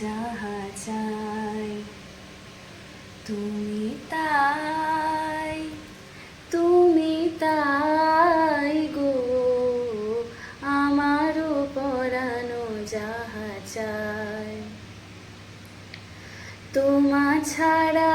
যাহা চাই তুমি তাই তুমি তাই গো। আমারও পরানো যাহা চাই তোমা ছাড়া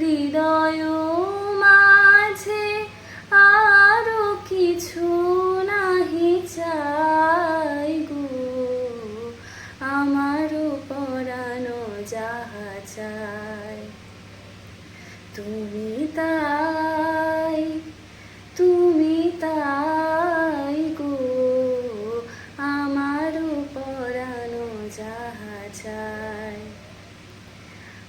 হৃদয় মাঝে আরও কিছু নাহি চাই গো। আমারও পরানো যাহা চাই, তুমি তাই তুমি তাই গো। আমারও পরানো যাহা চাই।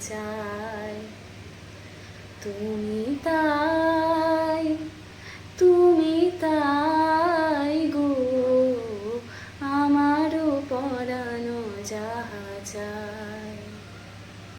চাই তুমি তাই